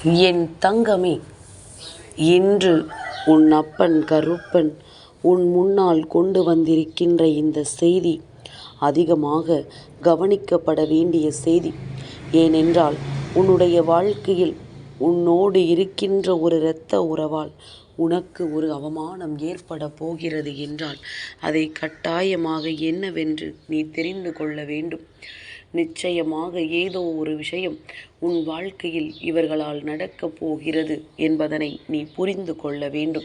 என் தங்கமே இன்று உன் அப்பன் கருப்பன் உன் முன்னால் கொண்டு வந்திருக்கின்ற இந்த செய்தி அதிகமாக கவனிக்கப்பட வேண்டிய செய்தி. ஏனென்றால் உன்னுடைய வாழ்க்கையில் உன்னோடு இருக்கின்ற ஒரு இரத்த உறவால் உனக்கு ஒரு அவமானம் ஏற்பட போகிறது என்றால் அதை கட்டாயமாக என்னவென்று நீ தெரிந்து கொள்ள வேண்டும். நிச்சயமாக ஏதோ ஒரு விஷயம் உன் வாழ்க்கையில் இவர்களால் நடக்கப் போகிறது என்பதனை நீ புரிந்து கொள்ள வேண்டும்.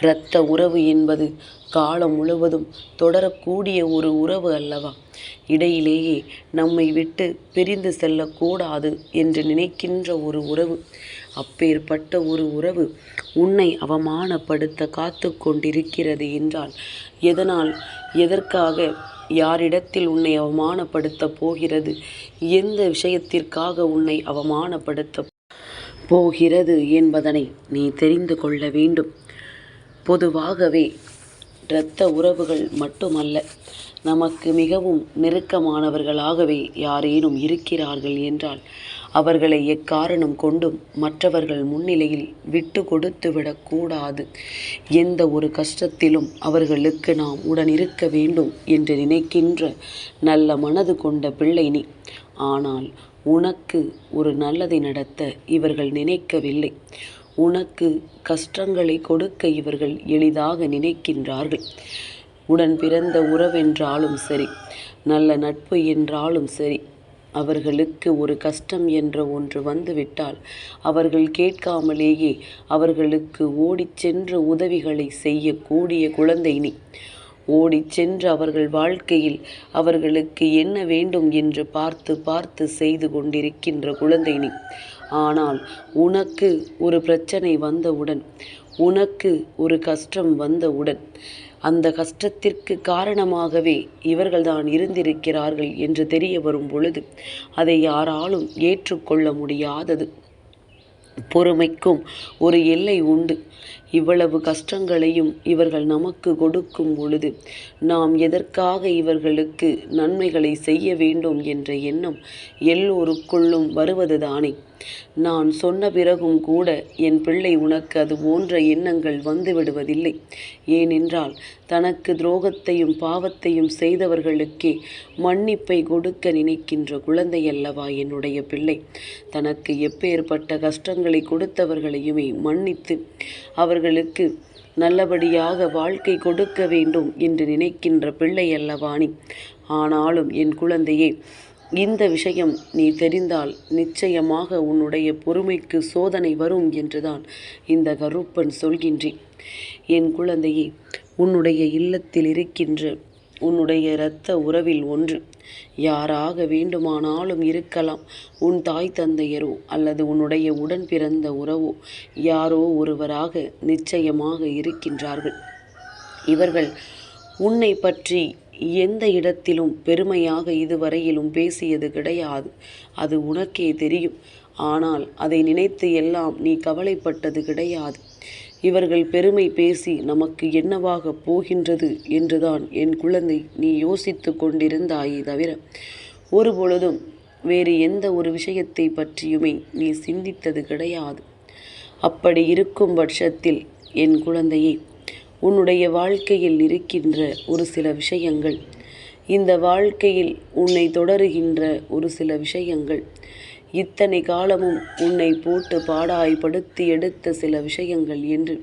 இரத்த உறவு என்பது காலம் முழுவதும் தொடரக்கூடிய ஒரு உறவு அல்லவா? இடையிலேயே நம்மை விட்டு பிரிந்து செல்லக்கூடாது என்று நினைக்கின்ற ஒரு உறவு. அப்பேற்பட்ட ஒரு உறவு உன்னை அவமானப்படுத்த காத்து கொண்டிருக்கிறது என்றால் எதனால்? எதற்காக? யாரிடத்தில் உன்னை அவமானப்படுத்த போகிறது? எந்த விஷயத்திற்காக உன்னை அவமானப்படுத்த போகிறது என்பதனை நீ தெரிந்து கொள்ள வேண்டும். பொதுவாகவே இரத்த உறவுகள் மட்டுமல்ல நமக்கு மிகவும் நெருக்கமானவர்களாகவே யாரேனும் இருக்கிறார்கள் என்றால் அவர்களை எக்காரணம் கொண்டும் மற்றவர்கள் முன்னிலையில் விட்டு கொடுத்து விடக்கூடாது எந்த ஒரு கஷ்டத்திலும் அவர்களுக்கு நாம் உடன் இருக்க வேண்டும் என்று நினைக்கின்ற நல்ல மனது கொண்ட பிள்ளை நீ. ஆனால் உனக்கு ஒரு நல்லதை நடத்த இவர்கள் நினைக்கவில்லை. உனக்கு கஷ்டங்களை கொடுக்க இவர்கள் எளிதாக நினைக்கின்றார்கள். உடன் பிறந்த உறவென்றாலும் சரி நல்ல நட்பு என்றாலும் சரி அவர்களுக்கு ஒரு கஷ்டம் என்ற ஒன்று வந்துவிட்டால் அவர்கள் கேட்காமலேயே அவர்களுக்கு ஓடிச் சென்ற உதவிகளை செய்யக்கூடிய குழந்தை நீ. ஓடிச் சென்று அவர்கள் வாழ்க்கையில் அவர்களுக்கு என்ன வேண்டும் என்று பார்த்து பார்த்து செய்து கொண்டிருக்கின்ற குழந்தை நீ. ஆனால் உனக்கு ஒரு பிரச்சனை வந்தவுடன் உனக்கு ஒரு கஷ்டம் வந்தவுடன் அந்த கஷ்டத்திற்கு காரணமாகவே இவர்கள்தான் இருந்திருக்கிறார்கள் என்று தெரிய வரும் பொழுது அதை யாராலும் ஏற்றுக்கொள்ள முடியாதது. பொறுமைக்கும் ஒரு எல்லை உண்டு. இவ்வளவு கஷ்டங்களையும் இவர்கள் நமக்கு கொடுக்கும் பொழுது நாம் எதற்காக இவர்களுக்கு நன்மைகளை செய்ய வேண்டும் என்ற எண்ணம் எல்லோருக்குள்ளும் வருவதுதானே? நான் சொன்ன பிறகும் கூட என் பிள்ளை உனக்கு அது போன்ற எண்ணங்கள் வந்துவிடுவதில்லை ஏனென்றால் தனக்கு துரோகத்தையும் பாவத்தையும் செய்தவர்களுக்கே மன்னிப்பை கொடுக்க நினைக்கின்ற குழந்தை அல்லவா என்னுடைய பிள்ளை? தனக்கு எப்பேற்பட்ட கஷ்டங்களை கொடுத்தவர்களையுமே மன்னித்து அவர்களுக்கு நல்லபடியாக வாழ்க்கை கொடுக்க வேண்டும் என்று நினைக்கின்ற பிள்ளை அல்லவாணி ஆனாலும் என் குழந்தையே இந்த விஷயம் நீ தெரிந்தால் நிச்சயமாக உன்னுடைய பொறுமைக்கு சோதனை வரும் என்றுதான் இந்த கருப்பன் சொல்கின்றேன் என் குழந்தையே உன்னுடைய இல்லத்தில் இருக்கின்ற உன்னுடைய இரத்த உறவில் ஒன்று. யாராக வேண்டுமானாலும் இருக்கலாம். உன் தாய் தந்தையரோ அல்லது உன்னுடைய உடன் பிறந்த உறவோ யாரோ ஒருவராக நிச்சயமாக இருக்கின்றார்கள். இவர்கள் உன்னை பற்றி எந்த இடத்திலும் பெருமையாக இதுவரையிலும் பேசியது கிடையாது. அது உனக்கே தெரியும். ஆனால் அதை நினைத்து எல்லாம் நீ கவலைப்பட்டது கிடையாது. இவர்கள் பெருமை பேசி நமக்கு என்னவாக போகின்றது என்றுதான் என் குழந்தை நீ யோசித்து கொண்டிருந்தாயே தவிர ஒரு பொழுதும் வேறு எந்த ஒரு விஷயத்தை பற்றியுமே நீ சிந்தித்தது கிடையாது. அப்படி இருக்கும் பட்சத்தில் என் குழந்தையே உன்னுடைய வாழ்க்கையில் இருக்கின்ற ஒரு சில விஷயங்கள் இந்த வாழ்க்கையில் உன்னை தொடருகின்ற ஒரு சில விஷயங்கள் இத்தனை காலமும் உன்னை போட்டு பாடாய்படுத்தி எடுத்த சில விஷயங்கள் என்று.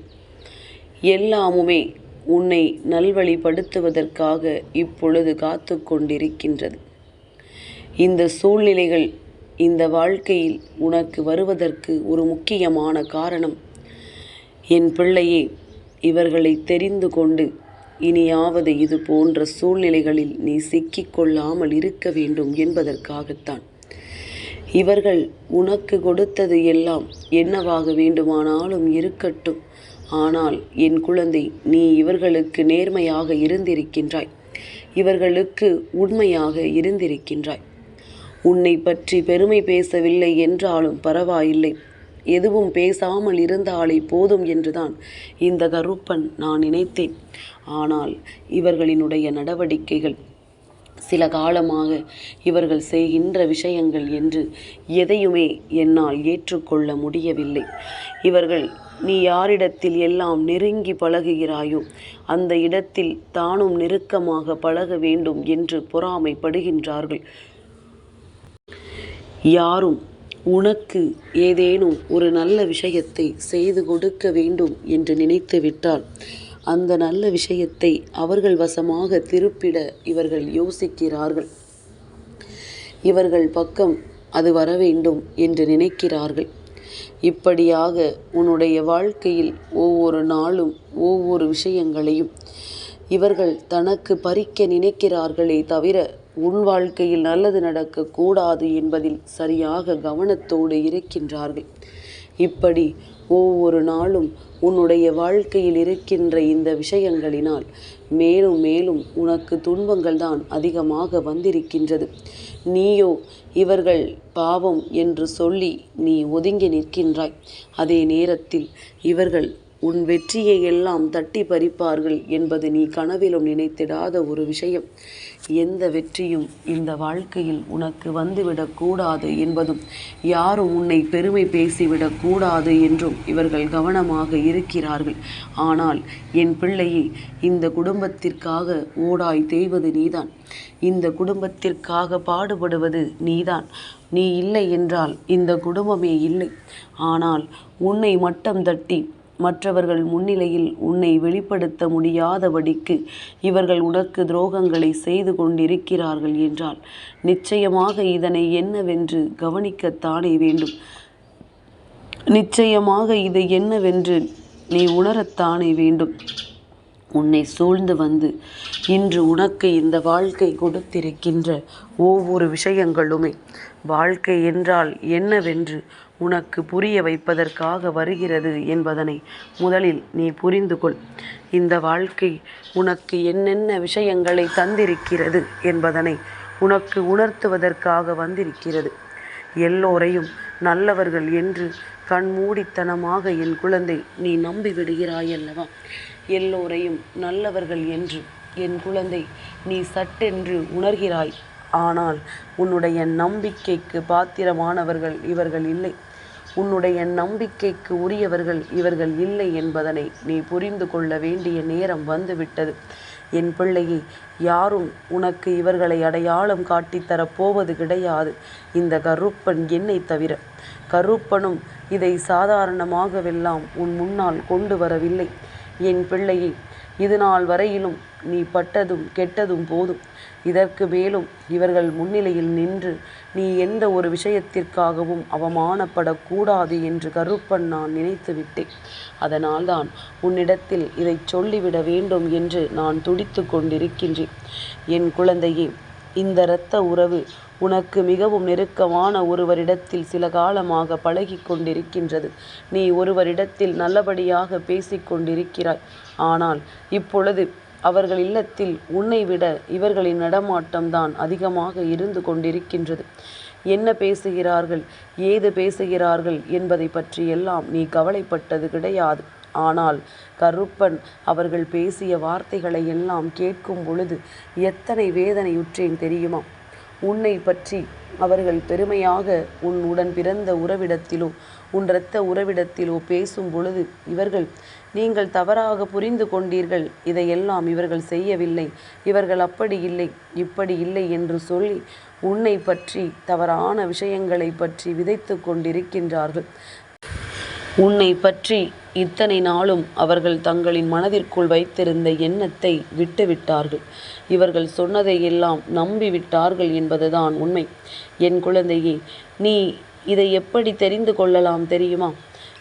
எல்லாமுமே உன்னை நல்வழிப்படுத்துவதற்காக இப்பொழுது காத்து கொண்டிருக்கின்றது. இந்த சூழ்நிலைகள் இந்த வாழ்க்கையில் உனக்கு வருவதற்கு ஒரு முக்கியமான காரணம். என் பிள்ளையே இவர்களை தெரிந்து கொண்டு இனியாவது இது போன்ற சூழ்நிலைகளில் நீ சிக்கிக்கொள்ளாமல் இருக்க வேண்டும் என்பதற்காகத்தான். இவர்கள் உனக்கு கொடுத்தது எல்லாம் என்னவாக வேண்டுமானாலும் இருக்கட்டும். ஆனால் என் குழந்தை நீ இவர்களுக்கு நேர்மையாக இருந்திருக்கின்றாய். இவர்களுக்கு உண்மையாக இருந்திருக்கின்றாய். உன்னை பற்றி பெருமை பேசவில்லை என்றாலும் பரவாயில்லை. எதுவும் பேசாமல் இருந்தாலே போதும் என்றுதான் இந்த கருப்பன் நான் நினைத்தேன். ஆனால் இவர்களினுடைய நடவடிக்கைகள் சில காலமாக இவர்கள் செய்கின்ற விஷயங்கள் என்று எதையுமே என்னால் ஏற்றுக்கொள்ள முடியவில்லை. இவர்கள் நீ யாரிடத்தில் எல்லாம் நெருங்கி பழகுகிறாயோ அந்த இடத்தில் தானும் நெருக்கமாக பழக வேண்டும் என்று பொறாமைப்படுகின்றார்கள். யாரும் உனக்கு ஏதேனும் ஒரு நல்ல விஷயத்தை செய்து கொடுக்க வேண்டும் என்று நினைத்துவிட்டால் அந்த நல்ல விஷயத்தை அவர்கள் வசமாக திருப்பிட இவர்கள் யோசிக்கிறார்கள். இவர்கள் பக்கம் அது வர வேண்டும் என்று நினைக்கிறார்கள். இப்படியாக உன்னுடைய வாழ்க்கையில் ஒவ்வொரு நாளும் ஒவ்வொரு விஷயங்களையும் இவர்கள் தனக்கு பறிக்க நினைக்கிறார்களே தவிர உன் வாழ்க்கையில் நல்லது நடக்கக்கூடாது என்பதில் சரியாக கவனத்தோடு இருக்கின்றார்கள். இப்படி ஒவ்வொரு நாளும் உன்னுடைய வாழ்க்கையில் இருக்கின்ற இந்த விஷயங்களினால் மேலும் மேலும் உனக்கு துன்பங்கள் தான் அதிகமாக வந்திருக்கின்றது. நீயோ இவர்கள் பாவம் என்று சொல்லி நீ ஒதுங்கி நிற்கின்றாய். அதே நேரத்தில் இவர்கள் உன் வெற்றியை எல்லாம் தட்டி பறிப்பார்கள் என்பது நீ கனவிலும் நினைத்திடாத ஒரு விஷயம். எந்த வெற்றியும் இந்த வாழ்க்கையில் உனக்கு வந்துவிடக்கூடாது என்பதும் யாரும் உன்னை பெருமை பேசிவிடக்கூடாது என்றும் இவர்கள் கவனமாக இருக்கிறார்கள். ஆனால் என் பிள்ளையை இந்த குடும்பத்திற்காக ஓடாய் தேய்வது நீதான். இந்த குடும்பத்திற்காக பாடுபடுவது நீதான். நீ இல்லை என்றால் இந்த குடும்பமே இல்லை. ஆனால் உன்னை மட்டம் தட்டி மற்றவர்கள் முன்னிலையில் உன்னை வெளிப்படுத்த முடியாதபடிக்கு இவர்கள் உனக்கு துரோகங்களை செய்து கொண்டிருக்கிறார்கள் என்றால் நிச்சயமாக இதனை என்னவென்று கவனிக்கத்தானே வேண்டும். நிச்சயமாக இது என்னவென்று நீ உணரத்தானே வேண்டும். உன்னை சூழ்ந்து வந்து இன்று உனக்கு இந்த வாழ்க்கை கொடுத்திருக்கின்ற ஒவ்வொரு விஷயங்களுமே. வாழ்க்கை என்றால் என்னவென்று உனக்கு புரிய வைப்பதற்காக வருகிறது என்பதனை முதலில் நீ புரிந்து கொள். இந்த வாழ்க்கை உனக்கு என்னென்ன விஷயங்களை தந்திருக்கிறது என்பதனை உனக்கு உணர்த்துவதற்காக வந்திருக்கிறது. எல்லோரையும் நல்லவர்கள் என்று கண்மூடித்தனமாக என் குழந்தை நீ நம்பிவிடுகிறாயல்லவா? அல்லவா எல்லோரையும் நல்லவர்கள் என்று என் குழந்தை நீ சட்டென்று உணர்கிறாய். ஆனால் உன்னுடைய நம்பிக்கைக்கு பாத்திரமானவர்கள் இவர்கள் இல்லை. உன்னுடைய நம்பிக்கைக்கு உரியவர்கள் இவர்கள் இல்லை என்பதனை நீ புரிந்து கொள்ள வேண்டிய நேரம் வந்துவிட்டது. என் பிள்ளையை யாரும் உனக்கு இவர்களை அடையாளம் காட்டித்தரப் போவது கிடையாது. இந்த கருப்பன் என்னை தவிர கருப்பனும் இதை சாதாரணமாகவெல்லாம் உன் முன்னால் கொண்டு வரவில்லை. என் பிள்ளையை இது நாள் வரையிலும் நீ பட்டதும் கெட்டதும் போதும். இதற்கு மேலும் இவர்கள் முன்னிலையில் நின்று நீ எந்த ஒரு விஷயத்திற்காகவும் அவமானப்படக்கூடாது என்று கருப்பன் நான் நினைத்து விட்டேன். அதனால்தான் உன்னிடத்தில் இதை சொல்லிவிட வேண்டும் என்று நான் துடித்து கொண்டிருக்கின்றேன். என் குழந்தையே இந்த இரத்த உறவு உனக்கு மிகவும் நெருக்கமான ஒருவரிடத்தில் சில காலமாக பழகி கொண்டிருக்கின்றது. நீ ஒருவரிடத்தில் நல்லபடியாக பேசிக்கொண்டிருக்கிறாய் ஆனால் இப்பொழுது அவர்கள் இல்லத்தில் உன்னை விட இவர்களின் நடமாட்டம்தான் அதிகமாக இருந்து கொண்டிருக்கின்றது. என்ன பேசுகிறார்கள்? ஏது பேசுகிறார்கள் என்பதை பற்றி எல்லாம் நீ கவலைப்பட்டது கிடையாது. ஆனால் கருப்பன் அவர்கள் பேசிய வார்த்தைகளை எல்லாம் கேட்கும் பொழுது எத்தனை வேதனையுற்றேன் தெரியுமா? உன்னை பற்றி அவர்கள் பெருமையாக உன் உடன் பிறந்த உறவிடத்திலோ உன் இரத்த உறவிடத்திலோ பேசும் பொழுது இவர்கள் நீங்கள் தவறாக புரிந்து கொண்டீர்கள். இதையெல்லாம் இவர்கள் செய்யவில்லை. இவர்கள் அப்படி இல்லை இப்படி இல்லை என்று சொல்லி உன்னை பற்றி தவறான விஷயங்களை பற்றி விதைத்து கொண்டிருக்கின்றார்கள். உன்னை பற்றி இத்தனை நாளும் அவர்கள் தங்களின் மனதிற்குள் வைத்திருந்த எண்ணத்தை விட்டுவிட்டார்கள். இவர்கள் சொன்னதை எல்லாம் நம்பிவிட்டார்கள் என்பதுதான் உண்மை. என் குழந்தையே நீ இதை எப்படி தெரிந்து கொள்ளலாம் தெரியுமா?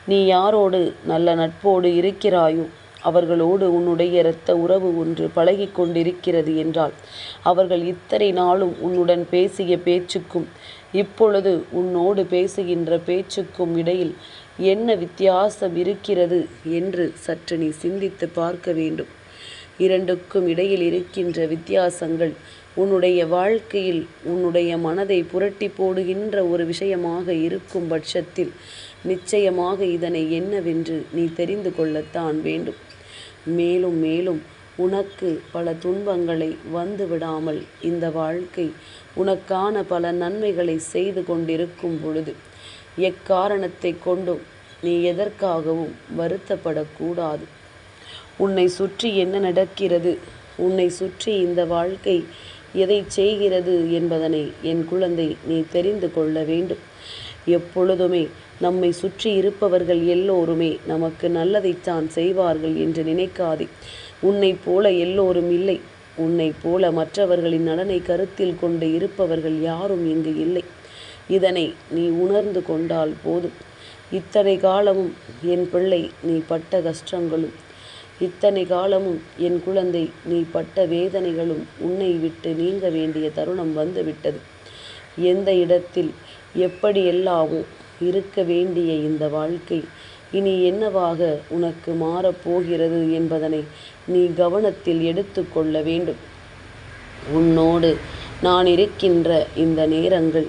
நீ யாரோடு நல்ல நட்போடு இருக்கிறாயோ அவர்களோடு உன்னுடைய இரத்த உறவு ஒன்று பழகி கொண்டிருக்கிறது என்றால் அவர்கள் இத்தனை நாளும் உன்னுடன் பேசிய பேச்சுக்கும் இப்பொழுது உன்னோடு பேசுகின்ற பேச்சுக்கும் இடையில் என்ன வித்தியாசம் இருக்கிறது என்று சற்று நீ சிந்தித்து பார்க்க வேண்டும். இரண்டுக்கும் இடையில் இருக்கின்ற வித்தியாசங்கள் உன்னுடைய வாழ்க்கையில் உன்னுடைய மனதை புரட்டி போடுகின்ற ஒரு விஷயமாக இருக்கும் பட்சத்தில் நிச்சயமாக இதனை என்னவென்று நீ தெரிந்து கொள்ளத்தான் வேண்டும். மேலும் மேலும் உனக்கு பல துன்பங்களை வந்து விடாமல் இந்த வாழ்க்கை உனக்கான பல நன்மைகளை செய்து கொண்டிருக்கும் பொழுது எக்காரணத்தை கொண்டும் நீ எதற்காகவும் வருத்தப்படக்கூடாது. உன்னை சுற்றி என்ன நடக்கிறது? உன்னை சுற்றி இந்த வாழ்க்கை எதை செய்கிறது என்பதனை என் குழந்தை நீ தெரிந்து கொள்ள வேண்டும். எப்பொழுதுமே நம்மை சுற்றி இருப்பவர்கள் எல்லோருமே நமக்கு நல்லதைத்தான் செய்வார்கள் என்று நினைக்காதே. உன்னை போல எல்லோரும் இல்லை. உன்னை போல மற்றவர்களின் நலனை கருத்தில் கொண்டு இருப்பவர்கள் யாரும் இங்கு இல்லை. இதனை நீ உணர்ந்து கொண்டால் போதும். இத்தனை காலமும் என் பிள்ளை நீ பட்ட கஷ்டங்களும் இத்தனை காலமும் என் குழந்தை நீ பட்ட வேதனைகளும் உன்னை விட்டு நீங்க வேண்டிய தருணம் வந்துவிட்டது. எந்த இடத்தில் எப்படியெல்லாமோ இருக்க வேண்டிய இந்த வாழ்க்கை இனி என்னவாக உனக்கு மாறப்போகிறது என்பதனை நீ கவனத்தில் எடுத்துக்கொள்ள வேண்டும். உன்னோடு நான் இருக்கின்ற இந்த நேரங்கள்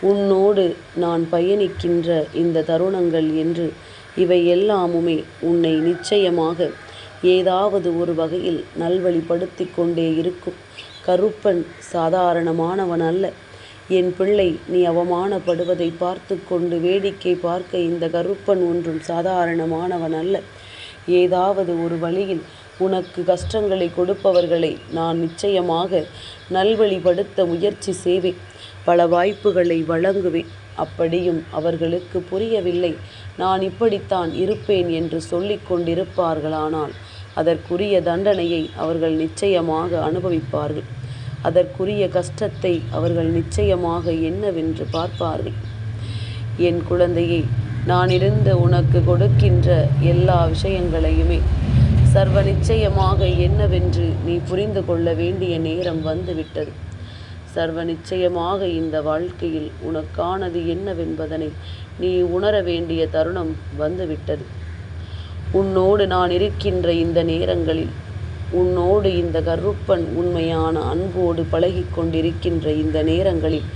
உன்னோடு நான் பயணிக்கின்ற இந்த தருணங்கள் என்று இவை எல்லாமுமே உன்னை நிச்சயமாக ஏதாவது ஒரு வகையில் நல்வழிப்படுத்தி கொண்டே இருக்கும். கருப்பன் சாதாரணமானவன் அல்ல. என் பிள்ளை நீ அவமானப்படுவதை பார்த்து கொண்டு வேடிக்கை பார்க்க இந்த கருப்பன் ஒன்றும் சாதாரணமானவன் அல்ல. ஏதாவது ஒரு வழியில் உனக்கு கஷ்டங்களை கொடுப்பவர்களை நான் நிச்சயமாக நல்வழிப்படுத்த முயற்சி செய்வேன். பல வாய்ப்புகளை வழங்குவேன். அப்படியும் அவர்களுக்கு புரியவில்லை. நான் இப்படித்தான் இருப்பேன் என்று சொல்லிக் கொண்டிருப்பார்களானால் அதற்குரிய தண்டனையை அவர்கள் நிச்சயமாக அனுபவிப்பார்கள். அதற்குரிய கஷ்டத்தை அவர்கள் நிச்சயமாக என்னவென்று பார்ப்பார்கள். என் குழந்தையை நான் இருந்து உனக்கு கொடுக்கின்ற எல்லா விஷயங்களையுமே சர்வ நிச்சயமாக என்னவென்று நீ புரிந்து கொள்ள வேண்டிய நேரம் வந்துவிட்டது. சர்வ நிச்சயமாக இந்த வாழ்க்கையில் உனக்கானது என்னவென்பதனை நீ உணர வேண்டிய தருணம் வந்துவிட்டது. உன்னோடு நான் இருக்கின்ற இந்த நேரங்களில் உன்னோடு இந்த கருப்பன் உண்மையான அன்போடு பழகி கொண்டிருக்கின்ற இந்த நேரங்களில்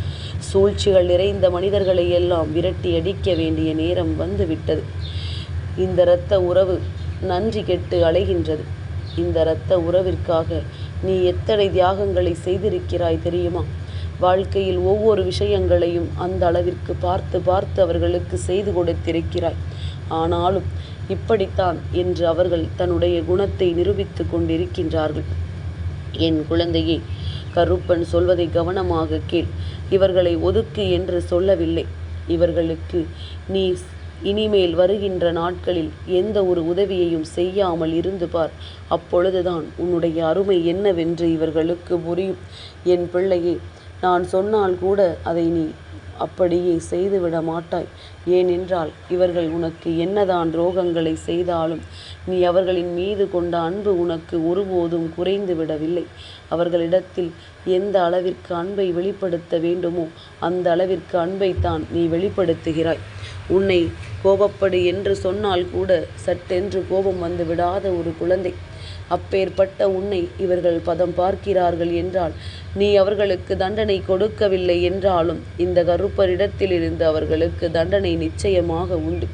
சூழ்ச்சிகள் நிறைந்த மனிதர்களை எல்லாம் விரட்டி அடிக்க வேண்டிய நேரம் வந்துவிட்டது. இந்த இரத்த உறவு நன்றி கெட்டு அலைகின்றது. இந்த இரத்த உறவிற்காக நீ எத்தனை தியாகங்களை செய்திருக்கிறாய் தெரியுமா? வாழ்க்கையில் ஒவ்வொரு விஷயங்களையும் அந்த அளவிற்கு பார்த்து பார்த்து அவர்களுக்கு செய்து கொடுத்திருக்கிறாய். ஆனாலும் இப்படித்தான் என்று அவர்கள் தன்னுடைய குணத்தை நிரூபித்து கொண்டிருக்கின்றார்கள். என் குழந்தையே கருப்பன் சொல்வதை கவனமாக கேள். இவர்களை ஒதுக்கு என்று சொல்லவில்லை. இவர்களுக்கு நீ இனிமேல் வருகின்ற நாட்களில் எந்த ஒரு உதவியையும் செய்யாமல் இருந்து பார். அப்பொழுதுதான் உன்னுடைய அருமை என்னவென்று இவர்களுக்கு புரியும். என் பிள்ளையே நான் சொன்னால் கூட அதை நீ அப்படியே செய்துவிட மாட்டாய். ஏனென்றால் இவர்கள் உனக்கு என்னதான் துரோகங்களை செய்தாலும் நீ அவர்களின் மீது கொண்ட அன்பு உனக்கு ஒருபோதும் குறைந்து விடவில்லை. அவர்களிடத்தில் எந்த அளவிற்கு அன்பை வெளிப்படுத்த வேண்டுமோ அந்த அளவிற்கு அன்பைத்தான் நீ வெளிப்படுத்துகிறாய். உன்னை கோபப்படு என்று சொன்னால் கூட சட்டென்று கோபம் வந்து விடாத ஒரு குழந்தை. அப்பேற்பட்ட உன்னை இவர்கள் பதம் பார்க்கிறார்கள் என்றால் நீ அவர்களுக்கு தண்டனை கொடுக்கவில்லை என்றாலும் இந்த கருப்பரிடத்திலிருந்து அவர்களுக்கு தண்டனை நிச்சயமாக உண்டு.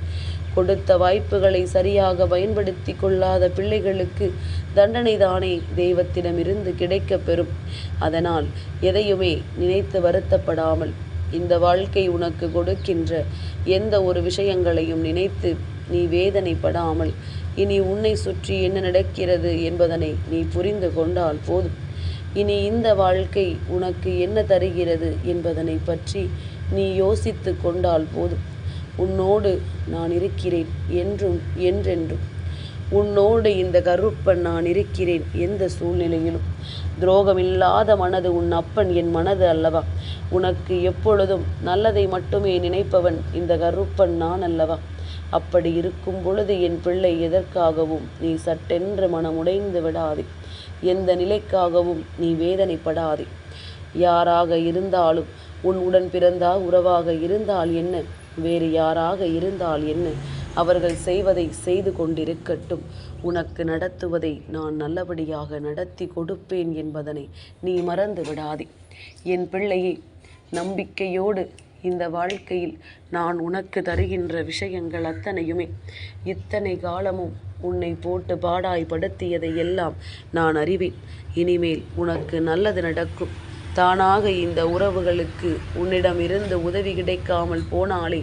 கொடுத்த வாய்ப்புகளை சரியாக பயன்படுத்தி கொள்ளாத பிள்ளைகளுக்கு தண்டனை தானே தெய்வத்திடமிருந்து கிடைக்கப் பெறும். அதனால் எதையுமே நினைத்து வருத்தப்படாமல் இந்த வாழ்க்கை உனக்கு கொடுக்கின்ற எந்த ஒரு விஷயங்களையும் நினைத்து நீ வேதனைப்படாமல் இனி உன்னை சுற்றி என்ன நடக்கிறது என்பதனை நீ புரிந்து கொண்டால் போதும். இனி இந்த வாழ்க்கை உனக்கு என்ன தருகிறது என்பதனை பற்றி நீ யோசித்து கொண்டால் போதும். உன்னோடு நான் இருக்கிறேன் என்றும் என்றென்றும். உன்னோடு இந்த கருப்பன் நான் இருக்கிறேன். எந்த சூழ்நிலையிலும்? துரோகமில்லாத மனது உன் அப்பன் என் மனது அல்லவா? உனக்கு எப்பொழுதும் நல்லதை மட்டுமே நினைப்பவன் இந்த கருப்பன் நான் அல்லவா? அப்படி இருக்கும் பொழுது என் பிள்ளை எதற்காகவும் நீ சட்டென்று மனமுடைந்து விடாதே. எந்த நிலைக்காகவும் நீ வேதனைப்படாதே. யாராக இருந்தாலும் உன் உடன் பிறந்தா உறவாக இருந்தால் என்ன? வேறு யாராக இருந்தால் என்ன? அவர்கள் செய்வதை செய்து கொண்டிருக்கட்டும். உனக்கு நடத்துவதை நான் நல்லபடியாக நடத்தி கொடுப்பேன் என்பதனை நீ மறந்து விடாதே. என் பிள்ளையை நம்பிக்கையோடு இந்த வாழ்க்கையில் நான் உனக்கு தருகின்ற விஷயங்கள் அத்தனையுமே. இத்தனை காலமும் உன்னை போட்டு பாடாய்படுத்தியதை எல்லாம் நான் அறிவேன். இனிமேல் உனக்கு நல்லது நடக்கும். தானாக இந்த உறவுகளுக்கு உன்னிடமிருந்து உதவி கிடைக்காமல் போனாலே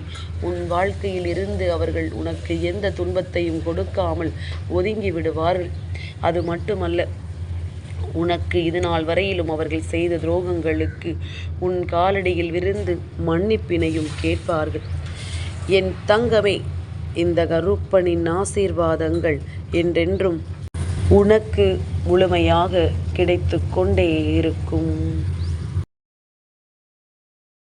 உன் வாழ்க்கையில் இருந்து அவர்கள் உனக்கு எந்த துன்பத்தையும் கொடுக்காமல் ஒதுங்கி விடுவார்கள். அது மட்டுமல்ல உனக்கு இது நாள் வரையிலும் அவர்கள் செய்த துரோகங்களுக்கு உன் காலடியில் விருந்து மன்னிப்பினையும் கேட்பார்கள். என் தங்கமே இந்த கருப்பனின் ஆசீர்வாதங்கள் என்றென்றும் உனக்கு முழுமையாக கிடைத்து கொண்டே இருக்கும்.